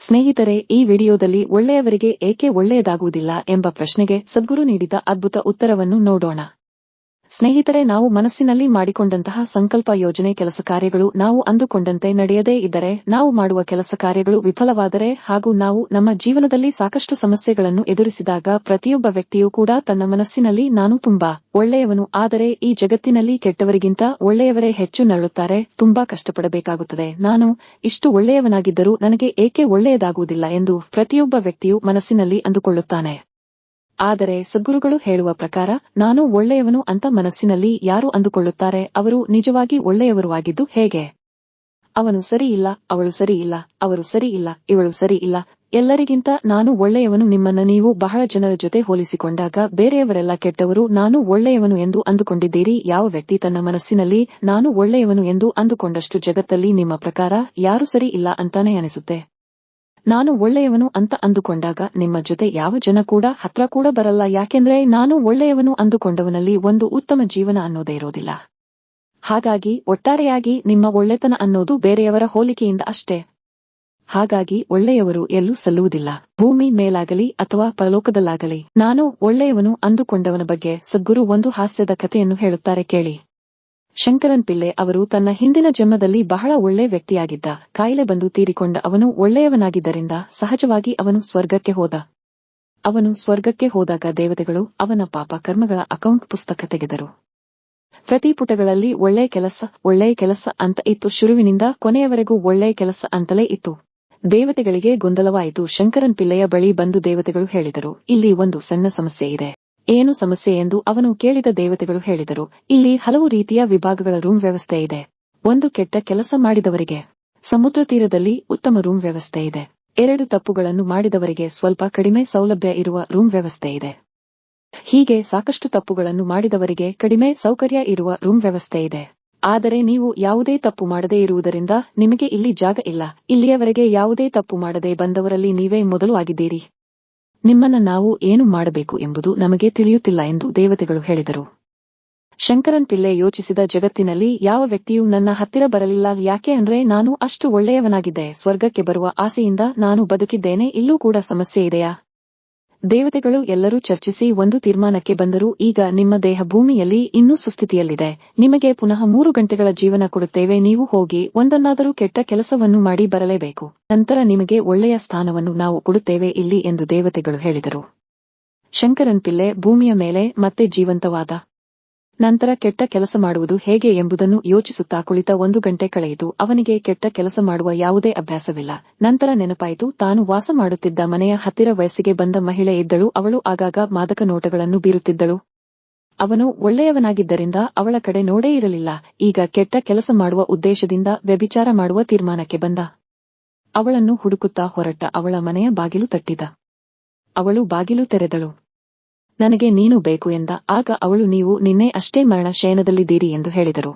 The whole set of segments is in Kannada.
ಸ್ನೇಹಿತರೆ ಈ ವಿಡಿಯೋದಲ್ಲಿ ಒಳ್ಳೆಯವರಿಗೆ ಏಕೆ ಒಳ್ಳೆಯದಾಗುವುದಿಲ್ಲ ಎಂಬ ಪ್ರಶ್ನೆಗೆ ಸದ್ಗುರು ನೀಡಿದ ಅದ್ಭುತ ಉತ್ತರವನ್ನು ನೋಡೋಣ. ಸ್ನೇಹಿತರೆ, ನಾವು ಮನಸ್ಸಿನಲ್ಲಿ ಮಾಡಿಕೊಂಡಂತಹ ಸಂಕಲ್ಪ ಯೋಜನೆ ಕೆಲಸ ಕಾರ್ಯಗಳು ನಾವು ಅಂದುಕೊಂಡಂತೆ ನಡೆಯದೇ ಇದ್ದರೆ, ನಾವು ಮಾಡುವ ಕೆಲಸ ಕಾರ್ಯಗಳು ವಿಫಲವಾದರೆ ಹಾಗೂ ನಾವು ನಮ್ಮ ಜೀವನದಲ್ಲಿ ಸಾಕಷ್ಟು ಸಮಸ್ಯೆಗಳನ್ನು ಎದುರಿಸಿದಾಗ ಪ್ರತಿಯೊಬ್ಬ ವ್ಯಕ್ತಿಯೂ ಕೂಡ ತನ್ನ ಮನಸ್ಸಿನಲ್ಲಿ, ನಾನು ತುಂಬಾ ಒಳ್ಳೆಯವನು, ಆದರೆ ಈ ಜಗತ್ತಿನಲ್ಲಿ ಕೆಟ್ಟವರಿಗಿಂತ ಒಳ್ಳೆಯವರೇ ಹೆಚ್ಚು ನರಳುತ್ತಾರೆ, ತುಂಬಾ ಕಷ್ಟಪಡಬೇಕಾಗುತ್ತದೆ. ನಾನು ಇಷ್ಟು ಒಳ್ಳೆಯವನಾಗಿದ್ದರೂ ನನಗೆ ಏಕೆ ಒಳ್ಳೆಯದಾಗುವುದಿಲ್ಲ? ಎಂದು ಪ್ರತಿಯೊಬ್ಬ ವ್ಯಕ್ತಿಯು ಮನಸ್ಸಿನಲ್ಲಿ ಅಂದುಕೊಳ್ಳುತ್ತಾನೆ. ಆದರೆ ಸದ್ಗುರುಗಳು ಹೇಳುವ ಪ್ರಕಾರ, ನಾನು ಒಳ್ಳೆಯವನು ಅಂತ ಮನಸ್ಸಿನಲ್ಲಿ ಯಾರು ಅಂದುಕೊಳ್ಳುತ್ತಾರೆ? ಅವರು ನಿಜವಾಗಿ ಒಳ್ಳೆಯವರು ಆಗಿದ್ದು ಹೇಗೆ? ಅವನು ಸರಿ ಇಲ್ಲ, ಅವಳು ಸರಿ ಇಲ್ಲ, ಅವರು ಸರಿ ಇಲ್ಲ, ಇವಳು ಸರಿ ಇಲ್ಲ. ಎಲ್ಲರಿಗಿಂತ ನಾನು ಒಳ್ಳೆಯವನು. ನಿಮ್ಮನ್ನ ನೀವು ಬಹಳ ಜನರ ಜೊತೆ ಹೋಲಿಸಿಕೊಂಡಾಗ ಬೇರೆಯವರೆಲ್ಲ ಕೆಟ್ಟವರು, ನಾನು ಒಳ್ಳೆಯವನು ಎಂದು ಅಂದುಕೊಂಡಿದ್ದೀರಿ. ಯಾವ ವ್ಯಕ್ತಿ ತನ್ನ ಮನಸ್ಸಿನಲ್ಲಿ, ನಾನು ಒಳ್ಳೆಯವನು ಎಂದು ಅಂದುಕೊಂಡಷ್ಟು ಜಗತ್ತಲ್ಲಿ ನಿಮ್ಮ ಪ್ರಕಾರ ಯಾರು ಸರಿ ಇಲ್ಲ ಅಂತಾನೆ ಅನಿಸುತ್ತೆ. ನಾನು ಒಳ್ಳೆಯವನು ಅಂತ ಅಂದುಕೊಂಡಾಗ ನಿಮ್ಮ ಜೊತೆ ಯಾವ ಜನ ಕೂಡ ಹತ್ರ ಕೂಡ ಬರಲ್ಲ. ಯಾಕೆಂದ್ರೆ ನಾನು ಒಳ್ಳೆಯವನು ಅಂದುಕೊಂಡವನಲ್ಲಿ ಒಂದು ಉತ್ತಮ ಜೀವನ ಅನ್ನೋದೇ ಇರೋದಿಲ್ಲ. ಹಾಗಾಗಿ ಒಟ್ಟಾರೆಯಾಗಿ ನಿಮ್ಮ ಒಳ್ಳೆತನ ಅನ್ನೋದು ಬೇರೆಯವರ ಹೋಲಿಕೆಯಿಂದ ಅಷ್ಟೇ. ಹಾಗಾಗಿ ಒಳ್ಳೆಯವರು ಎಲ್ಲೂ ಸಲ್ಲುವುದಿಲ್ಲ. ಭೂಮಿ ಮೇಲಾಗಲಿ ಅಥವಾ ಪರಲೋಕದಲ್ಲಾಗಲಿ, ನಾನು ಒಳ್ಳೆಯವನು ಅಂದುಕೊಂಡವನ ಬಗ್ಗೆ ಸದ್ಗುರು ಒಂದು ಹಾಸ್ಯದ ಕಥೆಯನ್ನು ಹೇಳುತ್ತಾರೆ ಕೇಳಿ. ಶಂಕರನ್ ಪಿಳ್ಳೆ ಅವರು ತನ್ನ ಹಿಂದಿನ ಜನ್ಮದಲ್ಲಿ ಬಹಳ ಒಳ್ಳೆ ವ್ಯಕ್ತಿಯಾಗಿದ್ದ. ಕಾಯಿಲೆ ಬಂದು ತೀರಿಕೊಂಡ ಅವನು ಒಳ್ಳೆಯವನಾಗಿದ್ದರಿಂದ ಸಹಜವಾಗಿ ಅವನು ಸ್ವರ್ಗಕ್ಕೆ ಹೋದ. ಅವನು ಸ್ವರ್ಗಕ್ಕೆ ಹೋದಾಗ ದೇವತೆಗಳು ಅವನ ಪಾಪ ಕರ್ಮಗಳ ಅಕೌಂಟ್ ಪುಸ್ತಕ ತೆಗೆದರು. ಪ್ರತಿ ಪುಟಗಳಲ್ಲಿ ಒಳ್ಳೆ ಕೆಲಸ ಒಳ್ಳೆ ಕೆಲಸ ಅಂತ ಇತ್ತು. ಶುರುವಿನಿಂದ ಕೊನೆಯವರೆಗೂ ಒಳ್ಳೆ ಕೆಲಸ ಅಂತಲೇ ಇತ್ತು. ದೇವತೆಗಳಿಗೆ ಗೊಂದಲವಾಯಿತು. ಶಂಕರನ್ ಪಿಳ್ಳೆಯ ಬಳಿ ಬಂದು ದೇವತೆಗಳು ಹೇಳಿದರು, ಇಲ್ಲಿ ಒಂದು ಸಣ್ಣ ಸಮಸ್ಯೆ ಇದೆ. ಏನು ಸಮಸ್ಯೆ ಎಂದು ಅವನು ಕೇಳಿದ ದೇವತೆಗಳು ಹೇಳಿದರು. ಇಲ್ಲಿ ಹಲವು ರೀತಿಯ ವಿಭಾಗಗಳ ರೂಮ್ ವ್ಯವಸ್ಥೆ ಇದೆ. ಒಂದು ಕೆಟ್ಟ ಕೆಲಸ ಮಾಡಿದವರಿಗೆ. ಸಮುದ್ರ ತೀರದಲ್ಲಿ ಉತ್ತಮ ರೂಮ್ ವ್ಯವಸ್ಥೆ ಇದೆ. ಎರಡು ತಪ್ಪುಗಳನ್ನು ಮಾಡಿದವರಿಗೆ ಸ್ವಲ್ಪ ಕಡಿಮೆ ಸೌಲಭ್ಯ ಇರುವ ರೂಮ್ ವ್ಯವಸ್ಥೆ ಇದೆ. ಹೀಗೆ ಸಾಕಷ್ಟು ತಪ್ಪುಗಳನ್ನು ಮಾಡಿದವರಿಗೆ ಕಡಿಮೆ ಸೌಕರ್ಯ ಇರುವ ರೂಮ್ ವ್ಯವಸ್ಥೆ ಇದೆ. ಆದರೆ ನೀವು ಯಾವುದೇ ತಪ್ಪು ಮಾಡದೇ ಇರುವುದರಿಂದ ನಿಮಗೆ ಇಲ್ಲಿ ಜಾಗ ಇಲ್ಲ. ಇಲ್ಲಿಯವರೆಗೆ ಯಾವುದೇ ತಪ್ಪು ಮಾಡದೆ ಬಂದವರಲ್ಲಿ ನೀವೇ ಮೊದಲು ಆಗಿದ್ದೀರಿ. ನಿಮ್ಮನ್ನ ನಾವು ಏನು ಮಾಡಬೇಕು ಎಂಬುದು ನಮಗೆ ತಿಳಿಯುತ್ತಿಲ್ಲ ಎಂದು ದೇವತೆಗಳು ಹೇಳಿದರು. ಶಂಕರನ್ ಪಿಲ್ಲೆ ಯೋಚಿಸಿದ ಜಗತ್ತಿನಲ್ಲಿ ಯಾವ ವ್ಯಕ್ತಿಯೂ ನನ್ನ ಹತ್ತಿರ ಬರಲಿಲ್ಲ, ಯಾಕೆ ಅಂದ್ರೆ ನಾನು ಅಷ್ಟು ಒಳ್ಳೆಯವನಾಗಿದ್ದೆ, ಸ್ವರ್ಗಕ್ಕೆ ಬರುವ ಆಸೆಯಿಂದ ನಾನು ಬದುಕಿದ್ದೇನೆ, ಇಲ್ಲೂ ಕೂಡ ಸಮಸ್ಯೆ ಇದೆಯಾ? ದೇವತೆಗಳು ಎಲ್ಲರೂ ಚರ್ಚಿಸಿ ಒಂದು ತೀರ್ಮಾನಕ್ಕೆ ಬಂದರು ಈಗ ನಿಮ್ಮ ದೇಹ ಭೂಮಿಯಲ್ಲಿ ಇನ್ನೂ ಸುಸ್ಥಿತಿಯಲ್ಲಿದೆ. ನಿಮಗೆ ಪುನಃ ಮೂರು ಗಂಟೆಗಳ ಜೀವನ ಕೊಡುತ್ತೇವೆ. ನೀವು ಹೋಗಿ ಒಂದನ್ನಾದರೂ ಕೆಟ್ಟ ಕೆಲಸವನ್ನು ಮಾಡಿ ಬರಲೇಬೇಕು. ನಂತರ ನಿಮಗೆ ಒಳ್ಳೆಯ ಸ್ಥಾನವನ್ನು ನಾವು ಕೊಡುತ್ತೇವೆ ಇಲ್ಲಿ ಎಂದು ದೇವತೆಗಳು ಹೇಳಿದರು. ಶಂಕರನ್ ಪಿಲ್ಲೆ ಭೂಮಿಯ ಮೇಲೆ ಮತ್ತೆ ಜೀವಂತವಾದ ನಂತರ ಕೆಟ್ಟ ಕೆಲಸ ಮಾಡುವುದು ಹೇಗೆ ಎಂಬುದನ್ನು ಯೋಚಿಸುತ್ತಾ ಕುಳಿತ ಒಂದು ಗಂಟೆ ಕಳೆಯಿತು. ಅವನಿಗೆ ಕೆಟ್ಟ ಕೆಲಸ ಮಾಡುವ ಯಾವುದೇ ಅಭ್ಯಾಸವಿಲ್ಲ. ನಂತರ ನೆನಪಾಯಿತು, ತಾನು ವಾಸ ಮಾಡುತ್ತಿದ್ದ ಮನೆಯ ಹತ್ತಿರ ವಯಸ್ಸಿಗೆ ಬಂದ ಮಹಿಳೆ ಇದ್ದಳು. ಅವಳು ಆಗಾಗ ಮಾದಕ ನೋಟಗಳನ್ನು ಬೀರುತ್ತಿದ್ದಳು. ಅವನು ಒಳ್ಳೆಯವನಾಗಿದ್ದರಿಂದ ಅವಳ ಕಡೆ ನೋಡೇ ಇರಲಿಲ್ಲ. ಈಗ ಕೆಟ್ಟ ಕೆಲಸ ಮಾಡುವ ಉದ್ದೇಶದಿಂದ ವ್ಯಭಿಚಾರ ಮಾಡುವ ತೀರ್ಮಾನಕ್ಕೆ ಬಂದ. ಅವಳನ್ನು ಹುಡುಕುತ್ತಾ ಹೊರಟ ಅವಳ ಮನೆಯ ಬಾಗಿಲು ತಟ್ಟಿದ. ಅವಳು ಬಾಗಿಲು ತೆರೆದಳು. ನನಗೆ ನೀನು ಬೇಕು ಎಂದ ಆಗ ಅವಳು ನೀವು ನಿನ್ನೆ ಅಷ್ಟೇ ಮರಣ ಶಯನದಲ್ಲಿದ್ದೀರಿ ಎಂದು ಹೇಳಿದರು.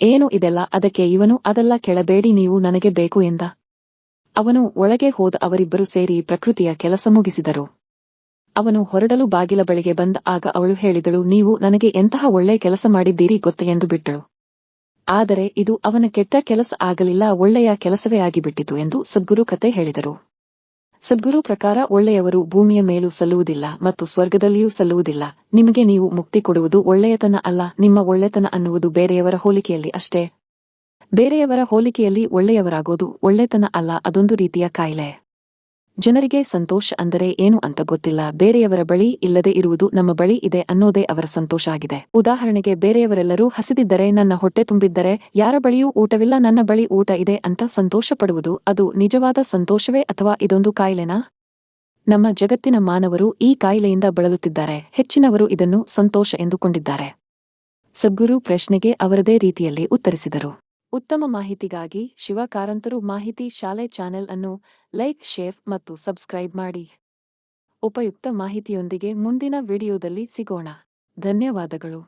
ಏನು ಇದೆಲ್ಲ? ಅದಕ್ಕೆ ಇವನು ಅದೆಲ್ಲ ಕೆಳಬೇಡಿ, ನೀವು ನನಗೆ ಬೇಕು ಎಂದ. ಅವನು ಒಳಗೆ ಹೋದ ಅವರಿಬ್ಬರು ಸೇರಿ ಪ್ರಕೃತಿಯ ಕೆಲಸ ಮುಗಿಸಿದರು. ಅವನು ಹೊರಡಲು ಬಾಗಿಲ ಬಳಿಗೆ ಬಂದ ಆಗ ಅವಳು ಹೇಳಿದಳು, ನೀವು ನನಗೆ ಎಂತಹ ಒಳ್ಳೆ ಕೆಲಸ ಮಾಡಿದ್ದೀರಿ ಗೊತ್ತ ಎಂದು ಬಿಟ್ಟಳು. ಆದರೆ ಇದು ಅವನ ಕೆಟ್ಟ ಕೆಲಸ ಆಗಲಿಲ್ಲ, ಒಳ್ಳೆಯ ಕೆಲಸವೇ ಆಗಿಬಿಟ್ಟಿತು ಎಂದು ಸದ್ಗುರು ಕತೆ ಹೇಳಿದರು. ಸದ್ಗುರು ಪ್ರಕಾರ ಒಳ್ಳೆಯವರು ಭೂಮಿಯ ಮೇಲೂ ಸಲ್ಲುವುದಿಲ್ಲ ಮತ್ತು ಸ್ವರ್ಗದಲ್ಲಿಯೂ ಸಲ್ಲುವುದಿಲ್ಲ. ನಿಮಗೆ ನೀವು ಮುಕ್ತಿ ಕೊಡುವುದು ಒಳ್ಳೆಯತನ ಅಲ್ಲ, ನಿಮ್ಮ ಒಳ್ಳೆತನ ಅನ್ನುವುದು ಬೇರೆಯವರ ಹೋಲಿಕೆಯಲ್ಲಿ ಅಷ್ಟೇ. ಬೇರೆಯವರ ಹೋಲಿಕೆಯಲ್ಲಿ ಒಳ್ಳೆಯವರಾಗೋದು ಒಳ್ಳೆತನ ಅಲ್ಲ, ಅದೊಂದು ರೀತಿಯ ಕಾಯಿಲೆ. ಜನರಿಗೆ ಸಂತೋಷ ಅಂದರೆ ಏನು ಅಂತ ಗೊತ್ತಿಲ್ಲ. ಬೇರೆಯವರ ಬಳಿ ಇಲ್ಲದೆ ಇರುವುದು ನಮ್ಮ ಬಳಿ ಇದೆ ಅನ್ನೋದೇ ಅವರ ಸಂತೋಷ ಆಗಿದೆ. ಉದಾಹರಣೆಗೆ, ಬೇರೆಯವರೆಲ್ಲರೂ ಹಸಿದಿದ್ದರೆ ನನ್ನ ಹೊಟ್ಟೆ ತುಂಬಿದ್ದರೆ ಯಾರ ಬಳಿಯೂ ಊಟವಿಲ್ಲ, ನನ್ನ ಬಳಿ ಊಟ ಇದೆ ಅಂತ ಸಂತೋಷ ಪಡುವುದು ಅದು ನಿಜವಾದ ಸಂತೋಷವೇ ಅಥವಾ ಇದೊಂದು ಕಾಯಿಲೆನಾ? ನಮ್ಮ ಜಗತ್ತಿನ ಮಾನವರು ಈ ಕಾಯಿಲೆಯಿಂದ ಬಳಲುತ್ತಿದ್ದಾರೆ. ಹೆಚ್ಚಿನವರು ಇದನ್ನು ಸಂತೋಷ ಎಂದುಕೊಂಡಿದ್ದಾರೆ. ಸದ್ಗುರು ಪ್ರಶ್ನೆಗೆ ಅವರದೇ ರೀತಿಯಲ್ಲಿ ಉತ್ತರಿಸಿದರು. ಉತ್ತಮ ಮಾಹಿತಿಗಾಗಿ ಶಿವ ಕಾರಂತರು ಮಾಹಿತಿ ಶಾಲೆ ಚಾನೆಲ್ ಅನ್ನು ಲೈಕ್, ಶೇರ್ ಮತ್ತು ಸಬ್ಸ್ಕ್ರೈಬ್ ಮಾಡಿ. ಉಪಯುಕ್ತ ಮಾಹಿತಿಯೊಂದಿಗೆ ಮುಂದಿನ ವಿಡಿಯೋದಲ್ಲಿ ಸಿಗೋಣ. ಧನ್ಯವಾದಗಳು.